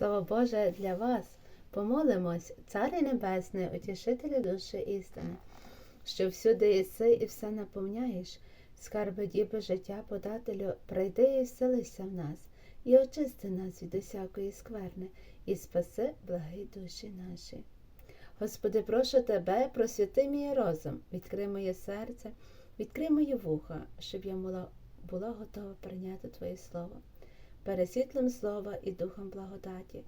Слово Боже для вас. Помолимось, Царе Небесний, утішителю душі істини, що всюди єси і все наповняєш, скарби діби життя подателю, прийди і вселися в нас, і очисти нас від усякої скверни, і спаси благі душі наші. Господи, прошу тебе, просвіти мій розум, відкрий моє серце, відкрий мої вуха, щоб я була, була готова прийняти Твоє Слово. Перед світлом слова і духом благодаті.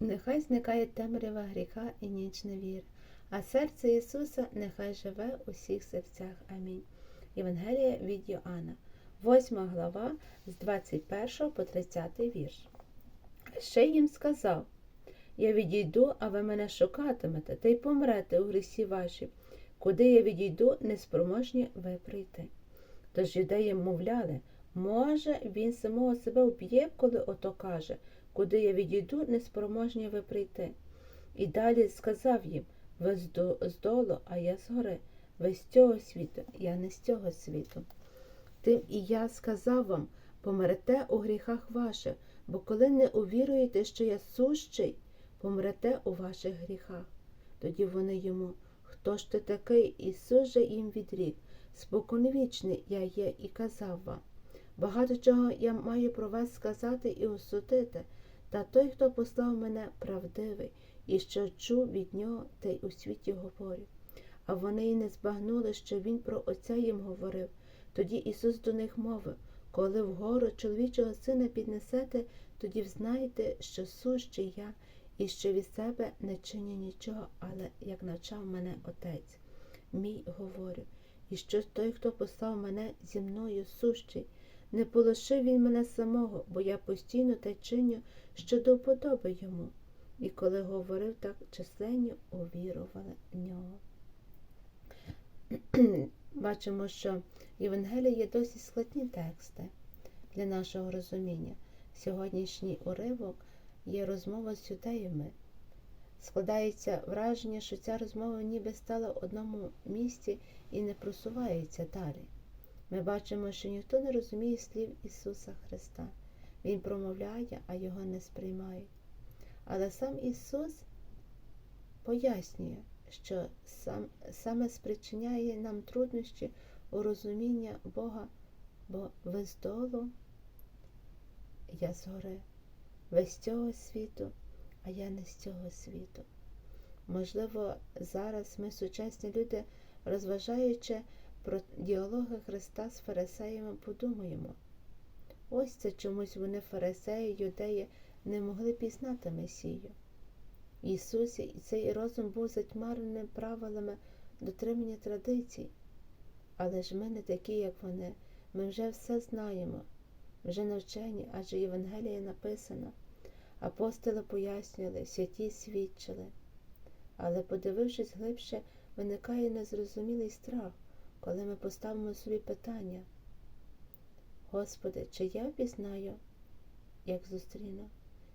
Нехай зникає темрява гріха і ніч невіри, а серце Ісуса нехай живе у всіх серцях. Амінь. Євангелія від Йоанна, 8 глава з 21 по 30 вірш. Ще їм сказав: Я відійду, а ви мене шукатимете, та й помрете у грісі ваші. Куди я відійду, неспроможні ви прийти. Тож юдеї мовляли, може, він самого себе вб'є, коли ото каже, куди я відійду, неспроможні ви прийти. І далі сказав їм ви здолу, а я згори, ви з цього світу, я не з цього світу. Тим і я сказав вам помрете у гріхах ваших, бо коли не увіруєте, що я сущий, помрете у ваших гріхах. Тоді вони йому, хто ж ти такий, Ісус же їм відрік, споконвічний я є і казав вам. Багато чого я маю про вас сказати і осудити, та той, хто послав мене, правдивий, і що чув від нього, та й у світі говорю. А вони й не збагнули, що він про Отця їм говорив. Тоді Ісус до них мовив коли вгору чоловічого сина піднесете, тоді взнаєте, що сущий я, і що від себе не чиню нічого, але як навчав мене Отець. Мій говорю, і що той, хто послав мене зі мною сущий, не полишив він мене самого, бо я постійно те чиню, що до вподоби йому. І коли говорив так, численні увірували в нього. Бачимо, що Євангелії є досить складні тексти для нашого розуміння. Сьогоднішній уривок є розмова з юдеями. Складається враження, що ця розмова ніби стала в одному місці і не просувається далі. Ми бачимо, що ніхто не розуміє слів Ісуса Христа. Він промовляє, а його не сприймають. Але сам Ісус пояснює, що сам, саме спричиняє нам труднощі у розуміння Бога, бо ви з долу, я згори, ви з цього світу, а я не з цього світу. Можливо, зараз ми, сучасні люди, розважаючи про діалоги Христа з фарисеями, подумаємо. Ось це чомусь вони, фарисеї, юдеї, не могли пізнати Месію. Ісусі і цей розум був затьмареним правилами дотримання традицій. Але ж ми не такі, як вони, ми вже все знаємо, вже навчені, адже Євангелія написана. Апостоли пояснювали, святі свідчили. Але, подивившись глибше, виникає незрозумілий страх, коли ми поставимо собі питання. Господи, чи я впізнаю, як зустріну,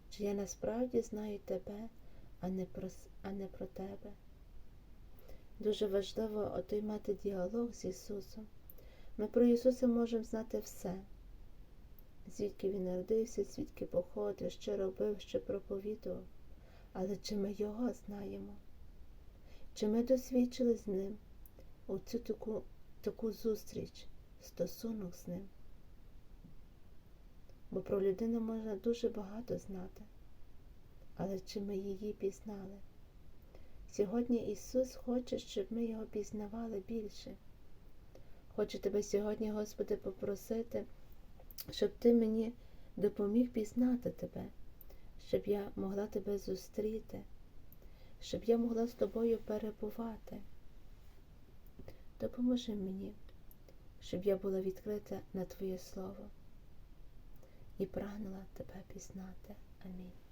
чи я насправді знаю Тебе, а не про, а не про Тебе? Дуже важливо отой мати діалог з Ісусом. Ми про Ісуса можемо знати все, звідки Він народився, звідки походив, що робив, що проповідував. Але чи ми Його знаємо? Чи ми досвідчили з Ним у цю таку, таку зустріч, стосунок з Ним? Бо про людину можна дуже багато знати, але чи ми її пізнали? Сьогодні Ісус хоче, щоб ми його пізнавали більше. Хочу тебе сьогодні, Господи, попросити, щоб Ти мені допоміг пізнати Тебе, щоб я могла Тебе зустріти, щоб я могла з тобою перебувати. Допоможи мені, щоб я була відкрита на Твоє Слово і прагнула Тебе пізнати. Амінь.